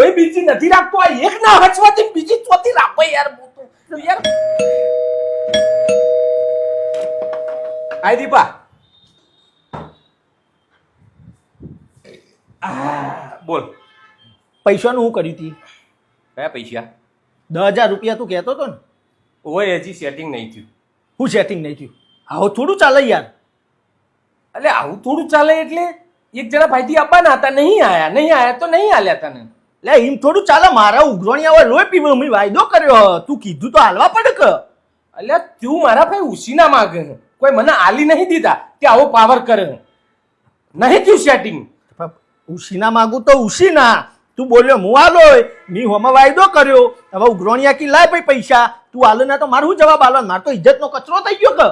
કોઈ બીજી નથી રાખતો. આ એક ના હચવાથી બીજી ચોથી રાખો યાર મોટું. યાર આય દીપા. બોલ બોલ. પૈસાનું હું કર્યું તી કયા પૈસા? દસ હજાર રૂપિયા તું કહેતો હતો ને. ઓય હજી સેટિંગ નહીં થયું. હું સેટિંગ નહીં થયું. આવું થોડું ચાલે યાર. એટલે આવું થોડું ચાલે એટલે એક જણા ભાઈથી આપવાના હતા નહીં આયા નહીં આયા તો નહીં આલ્યા તને. લે એમ થોડું ચાલે મારા ઉઘરોણી આવે લોહી મમ્મી મેં વાયદો કર્યો તું કીધું તો હાલવા પડે કે. એટલે તું મારા ભાઈ ઉસીના માગે છે. કોઈ મને આલી નહીં દીધા કે આવો પાવર કરે નહીં થયું સેટિંગ. ઉસીના માગું તો ઉસીના તું બોલ્યો હું આલો મી હોમાં વાયદો કર્યો. હવે ઉઘરોણિયા કી લાય ભાઈ પૈસા. તું આલો ના તો મારું શું જવાબ આલો? મારો તો ઇજ્જતનો કચરો થઈ ગયો કે.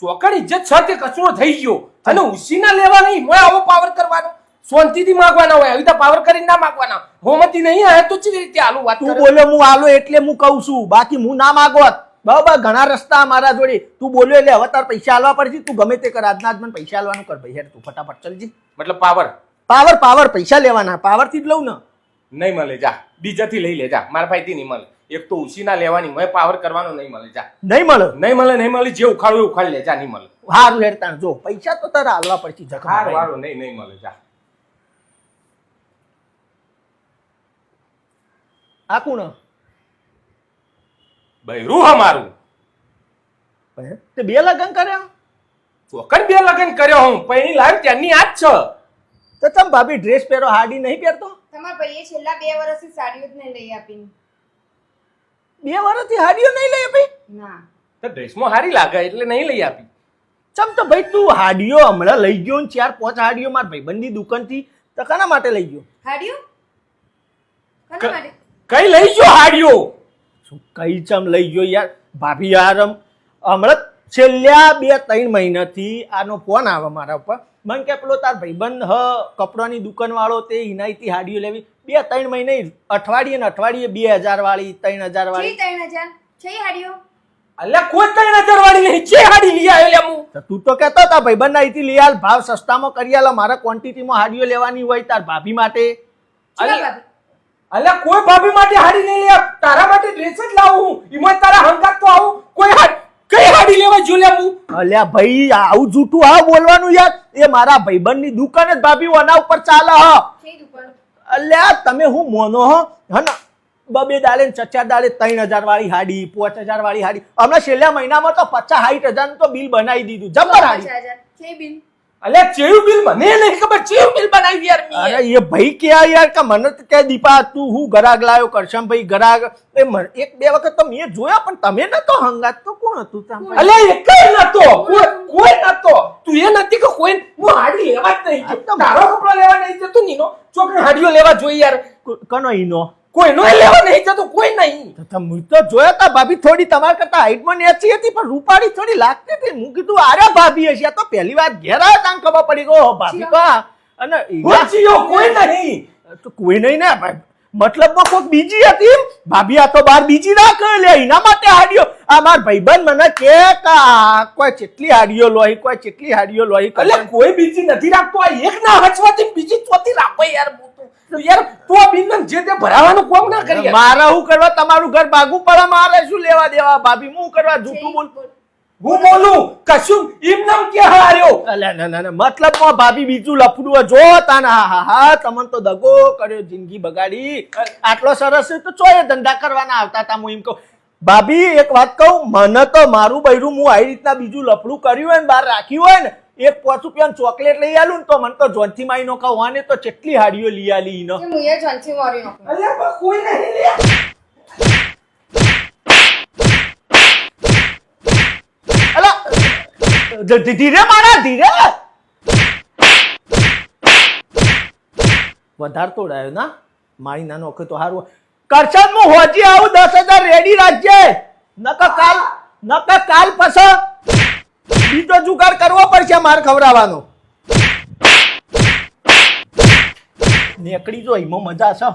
ચોકડ ઇજ્જત છે તે કચરો થઈ ગયો? અને ઉસીના લેવા નહીં? મોય આવો પાવર કરવાનો. શાંતિથી માગવાના હોય આવી તો પાવર કરીને ના માગવાના. હોમતી નહીં આવે તો ચીવી રીતે આલુ વાત તું બોલ્યો હું હાલો એટલે હું કહું છું. બાકી હું ના માગોત બરાબર ઘણા રસ્તા મારા જોડે. તું બોલ્યો એટલે હવે તાર પૈસા આલવા પડશે. તું ગમે તે કર આજના આજ મને પૈસા આલવાનું કર. ભાઈ હેડ તું ફટાફટ ચલજી મતલબ પાવર પાવર પાવર પૈસા લેવાના. પાવરથી જ લઉં ને. નહીં મળે જા. બીજાથી લઈ લે જા મારા ભાઈથી નહીં મળે. એક તો ઉસીના લેવાની મેં પાવર કરવાનો નહીં મળે જા. નહીં મળે? નહીં મળે નહીં મળે જે ઉખાડું એ ઉખાડ લે જા નહીં મળે. હારું હેડતા જો. પૈસા તો તારે હાલવા પડશે જખમ હાર વાળો નહીં નહીં મળે જા. આ કોણ? બૈરું હા તે બે લગન કર્યા? વખત બે લગન કર્યો હું પૈણી લાવ ત્યાંની આજ છ. તો તમ ભાભી ડ્રેસ પહેરો હાડી નહીં પહેરતો? તમારા ભાઈએ છેલ્લા બે વર્ષથી સાડીઓ જ નહીં લઈ આપી. બે વર્ષથી હાડીઓ નહીં લઈ આપી? ના. તો ડ્રેસમાં હારી લાગે એટલે નહીં લઈ આપી. ચમ તો ભાઈ તું હાડીઓ હમણાં લઈ ગયો ને ચાર પાંચ હાડીઓ માર ભાઈબંધની દુકાનથી તો કાના માટે લઈ ગયો? હાડીઓ? કોના માટે? કઈ લઈ ગયો હાડિયો? શું કઈ ચમ લઈ ગયો યાર? ભાભી યાર હમણાં છેલ્લા બે ત્રણ મહિનાથી આનો ફોન આવે મારા ઉપર. મને કે પેલો તાર ભાઈબંધ હ કપડાની દુકાન વાળો તે ઇનાયતી હાડીઓ લેવી. બે ત્રણ મહિને અઠવાડિયે ને અઠવાડિયે બે હજાર વાળી ત્રણ હજાર વાળી. ત્રણ હજાર? છે હાડીઓ અલ્યા કોઈ ત્રણ હજાર વાળી નહીં. જે હાડી લઈ આવ્યો લ્યા હું. તો તું તો કહેતો હતા ભાઈબંધ અહીંથી લઈ આલ ભાવ સસ્તામાં કરી આલો મારા ક્વોન્ટિટીમાં હાડીઓ લેવાની હોય તાર ભાભી માટે. ચલો અલ્યા કોઈ ભાભી માટે હાડી નહીં લે. તારા માટે ડ્રેસ જ લાવું હું. એમાં તારા હંગાત તો આવું. કોઈ હાડ કઈ હાડી લેવા જો લ્યા હું? અલ્યા ભાઈ આવું જૂઠું હા બોલવાનું યાર. એ મારા ભાઈબંધની દુકાન જ ભાભી ઓના ઉપર ચાલે હ. અલ્યા તમે હું મોનો હો? હને બબે દાલે ચચા ચચાર દાડે ત્રણ હજાર વાળી હાડી પાંચ હજાર વાળી હાડી. હમણાં છેલ્લા મહિનામાં તો પચાસ સાઠ હજાર તો બિલ બનાવી દીધું. જબર હાડી. બિલ? અલ્યા ચેયું બિલ મને નહીં ખબર ચેયું બિલ બનાવી યાર મી. અરે એ ભાઈ ક્યાં યાર કે મને તો કે દીપા તું હું ગરાગ લાયો કરશમ ભાઈ ગરાગ? એ એક બે વખત તો મેં જોયા પણ તમે ન તો હંગાત. તો કોણ હતું તામ? અલ્યા એકય નતો. કોઈ કોઈ નતો. તું એ નથી કે કોઈ હું હાડી લેવા જ નહીં તો તારો કપડો લેવા નહીં જતો નીનો. છોકરી હાડીઓ લેવા જોઈ યાર. કનો ઈનો? કોઈનો લેવા નહીં જતો કોઈ નહીં. તો તમે તો જોયા તા ભાભી થોડી તમારા કરતા હાઈટમાં નેચી હતી પણ રૂપાળી થોડી લાગતી હતી. હું કીધું આરે ભાભી હશે. તો પહેલી વાર ઘેર આવ્યો ખબર પડી ગયો ભાભી કા અને ઓછીઓ કોઈ નહીં. તો કોઈ નહીં ને ભાઈ. મતલબમાં કોઈક બીજી હતી ભાભી આ તો બાર બીજી ના કરે લે એના માટે હાડ્યો આ માર ભાઈબંધ મને કે કા કોઈ ચેટલી હાડીઓ લોહી કોઈ ચેટલી હાડીઓ લોહી. એટલે કોઈ બીજી નથી રાખતો. આ એક ના હચવાથી બીજી ચોથી રાખો યાર. યાર તું આ બિન જે તે ભરાવાનું કોમ ના કરી મારા હું કરવા તમારું ઘર ભાગવું પડે મારે શું લેવા દેવા ભાભી? હું કરવા જૂઠું બોલ? હું બોલું? કશું એમ નામ કે હાર્યો? અલ્યા ના ના મતલબમાં ભાભી બીજું લફડું. જો તાના હા હા હા તમને તો દગો કર્યો જિંદગી બગાડી. આટલો સરસ તો ચોય ધંધા કરવાના આવતા તા હું એમ કહું. ભાભી એક વાત કહું મને તો મારું બૈરું હું આવી રીતના બીજું લફડું કર્યું હોય ને બહાર રાખ્યું હોય ને એક પાંચ રૂપિયાનું ચોકલેટ લઈ આલું ને તો મને તો જોનથી માઈ નો કહું આને તો કેટલી હાડીઓ લઈ આલી ઈનો. કે મુએ જોનથી મારી નાખું અલ્યા કોઈ નહીં લે. અલા ધીરે મારા ધીરે. વધાર તોડાયો ના? મારી નાનો વખત તો હારું કરશન હું હોજી આવું દસ હજાર રેડી રાખજે. નકા કાલ નકા કાલ પછી બીજો જુગાડ કરવો પડશે માર ખવડાવવાનો. નેકડી જો એમાં મજા છે.